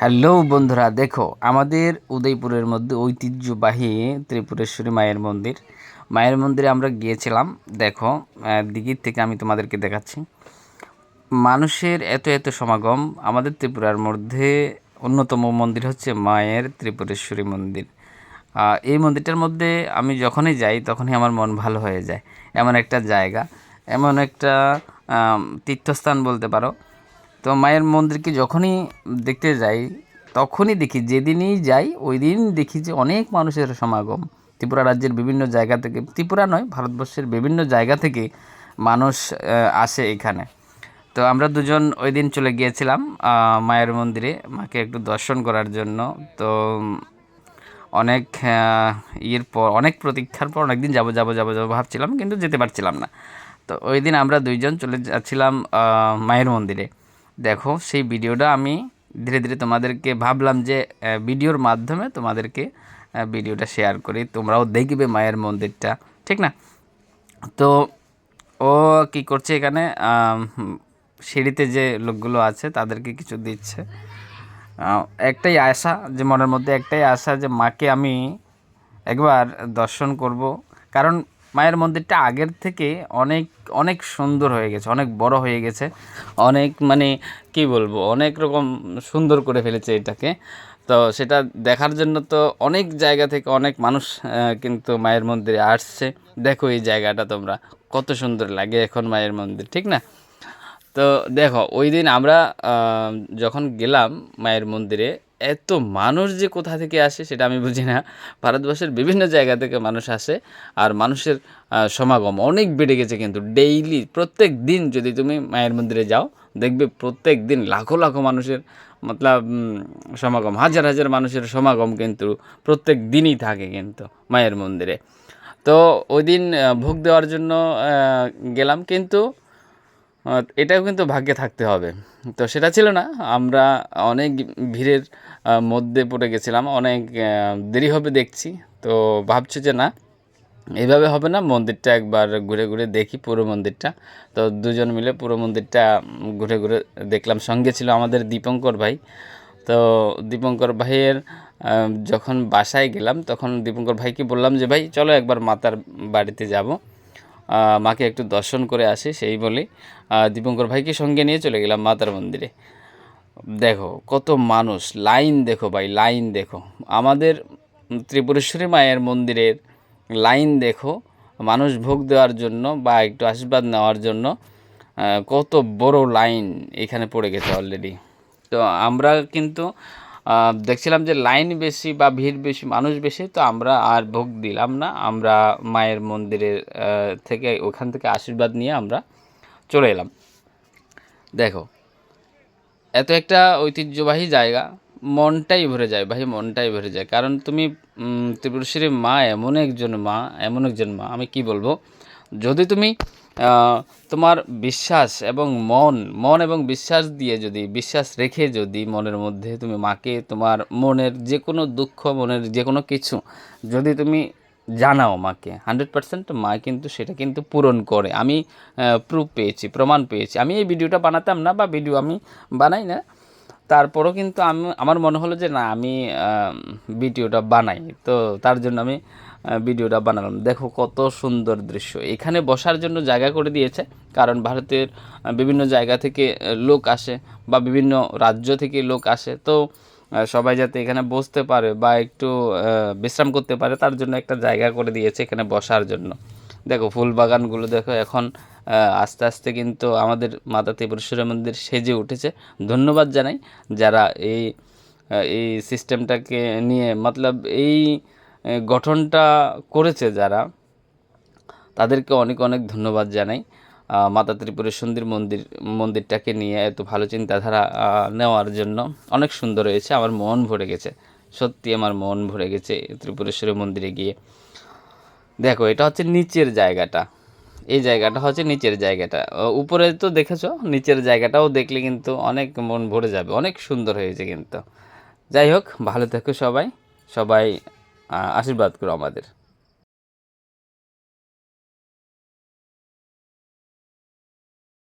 Hello বন্ধুরা, দেখো, আমাদের উদয়পুরের মধ্যে ঐতিহ্যবাহী ত্রিপুরেশ্বরী মায়ের মন্দির। মায়ের মন্দিরে আমরা গিয়েছিলাম, দেখো দিঘির থেকে আমি তোমাদেরকে দেখাচ্ছি। মানুষের এত এত সমাগম, আমাদের ত্রিপুরার মধ্যে অন্যতম মন্দির হচ্ছে মায়ের ত্রিপুরেশ্বরী মন্দির। এই মন্দিরটার মধ্যে আমি যখনই যাই, তখনই আমার মন ভালো হয়ে যায়। এমন একটা জায়গা, এমন একটা তীর্থস্থান বলতে পারো। তো মায়ের মন্দিরকে যখনই দেখতে যাই, তখনই দেখি যেদিনই যাই ওই দিন দেখি যে অনেক মানুষের সমাগম। ত্রিপুরা রাজ্যের বিভিন্ন জায়গা থেকে, ত্রিপুরা নয়, ভারতবর্ষের বিভিন্ন জায়গা থেকে মানুষ আসে এখানে। তো আমরা দুজন ওই দিন চলে গিয়েছিলাম মায়ের মন্দিরে। মাকে একটু দর্শন করার জন্য। তো অনেক ইয়ের পর, অনেক প্রতীক্ষার পর অনেক দিন যাব যাব যাব যাব ভাবছিলাম, কিন্তু যেতে পারছিলাম না। তো ওই দিন আমরা দুইজন চলে যাচ্ছিলাম মায়ের মন্দিরে। দেখো, সেই ভিডিওটা আমি ধীরে ধীরে তোমাদেরকে ভাবলাম যে ভিডিওর মাধ্যমে তোমাদেরকে ভিডিওটা শেয়ার করি। তোমরাও দেখবে মায়ের মন্দিরটা, ঠিক না? তো ও কি করছে এখানে? সিঁড়িতে যে লোকগুলো আছে, তাদেরকে কিছু দিচ্ছে। একটাই আশা যে, মনের মধ্যে একটাই আশা যে, মাকে আমি একবার দর্শন করব। কারণ মায়ের মন্দিরটা আগের থেকে অনেক অনেক সুন্দর হয়ে গেছে, অনেক বড় হয়ে গেছে, অনেক মানে কি বলব, অনেক রকম সুন্দর করে ফেলেছে এটাকে। তো সেটা দেখার জন্য তো অনেক জায়গা থেকে অনেক মানুষ কিন্তু মায়ের মন্দিরে আসছে। দেখো এই জায়গাটা তোমরা, কত সুন্দর লাগে এখন মায়ের মন্দির, ঠিক না? তো দেখো, ওই দিন আমরা যখন গেলাম মায়ের মন্দিরে এত মানুষ যে কোথা থেকে আসে সেটা আমি বুঝি না। ভারতবর্ষের বিভিন্ন জায়গা থেকে মানুষ আসে আর মানুষের সমাগম অনেক বেড়ে গেছে কিন্তু ডেইলি প্রত্যেক দিন যদি তুমি মায়ের মন্দিরে যাও দেখবে প্রত্যেক দিন লাখো লাখো মানুষের মতলব সমাগম, হাজার হাজার মানুষের সমাগম কিন্তু প্রত্যেক দিনই থাকে কিন্তু মায়ের মন্দিরে। তো ওই দিন ভোগ দেওয়ার জন্য গেলাম কিন্তু এটাও কিন্তু ভাগ্যে থাকতে হবে। তো সেটা ছিল না, আমরা অনেক ভিড়ের মধ্যে পড়ে গেছিলাম, অনেক দেরি হবে দেখছি। তো ভাবছি যে না এইভাবে হবে না, মন্দিরটা একবার ঘুরে ঘুরে দেখি পুরো মন্দিরটা। তো দুজন মিলে পুরো মন্দিরটা ঘুরে ঘুরে দেখলাম। সঙ্গে ছিল আমাদের দীপঙ্কর ভাই। তো দীপঙ্কর ভাইয়ের যখন বাসায় গেলাম, তখন দীপঙ্কর ভাইকে বললাম যে, ভাই, চলো একবার মাতার বাড়িতে যাব। মাকে একটু দর্শন করে আসি, সেই বলে দীপঙ্কর ভাইকে সঙ্গে নিয়ে চলে গেলাম মাতার মন্দিরে। দেখো, কত মানুষ, লাইন দেখো ভাই, লাইন দেখো। আমাদের ত্রিপুরেশ্বরী মায়ের মন্দিরের লাইন দেখো, মানুষ ভোগ দেওয়ার জন্য বা একটু আশীর্বাদ নেওয়ার জন্য কত বড় লাইন এখানে পড়ে গেছে অলরেডি তো আমরা কিন্তু দেখছিলাম যে লাইন বেশি বা ভিড় বেশি, মানুষ বেশি, তো আমরা আর ভোগ দিলাম না। আমরা মায়ের মন্দিরের থেকে, ওখান থেকে আশীর্বাদ নিয়ে আমরা চলে এলাম। দেখো, এত একটা ঐতিহ্যবাহী জায়গা, মনটাই ভরে যায়, ভাই, মনটাই ভরে যায়। কারণ তুমি ত্রিপুরেশ্বরী মা এমন একজন মা, এমন একজন মা, আমি কি বলব? যদি তুমি তোমার বিশ্বাস এবং মন মন এবং বিশ্বাস দিয়ে যদি, বিশ্বাস রেখে যদি মনের মধ্যে তুমি মাকে, তোমার মনের যে কোনো দুঃখ, মনের যে কোনো কিছু যদি তুমি জানাও মাকে, হান্ড্রেড পার্সেন্ট মা কিন্তু সেটা কিন্তু পূরণ করে। আমি প্রুফ পেয়েছি, প্রমাণ পেয়েছি। আমি এই ভিডিওটা বানাতাম না বা ভিডিও আমি বানাই না। তারপরও কিন্তু আমি, আমার মনে হলো যে না, আমি ভিডিওটা বানাই তো তার জন্য আমি ভিডিওটা বানালাম। দেখো কত সুন্দর দৃশ্য। এখানে বসার জন্য জায়গা করে দিয়েছে, কারণ ভারতের বিভিন্ন জায়গা থেকে লোক আসে বা বিভিন্ন রাজ্য থেকে লোক আসে। তো সবাই যাতে এখানে বসতে পারে বা একটু বিশ্রাম করতে পারে, তার জন্য একটা জায়গা করে দিয়েছে এখানে বসার জন্য। দেখো ফুল বাগানগুলো দেখো এখন আস্তে আস্তে কিন্তু আমাদের মাতা ত্রিপুরেশ্বরী মন্দির সেজে উঠেছে। ধন্যবাদ জানাই যারা এই এই সিস্টেমটাকে নিয়ে, মতলব এই গঠনটা করেছে যারা, তাদেরকে অনেক অনেক ধন্যবাদ জানাই। মাতা ত্রিপুরেশ্বরীর মন্দির, মন্দিরটাকে নিয়ে এত ভালো চিন্তাধারা নেওয়ার জন্য অনেক সুন্দর হয়েছে। আমার মন ভরে গেছে। সত্যি আমার মন ভরে গেছে ত্রিপুরেশ্বরী মন্দিরে গিয়ে। দেখো, এটা হচ্ছে নিচের জায়গাটা। এই জায়গাটা হচ্ছে নিচের জায়গাটা। উপরে তো দেখেছ? নিচের জায়গাটাও দেখলে কিন্তু অনেক মন ভরে যাবে। অনেক সুন্দর হয়েছে কিন্তু। যাই হোক, ভালো থেকো সবাই। সবাই আশীর্বাদ করো আমাদের।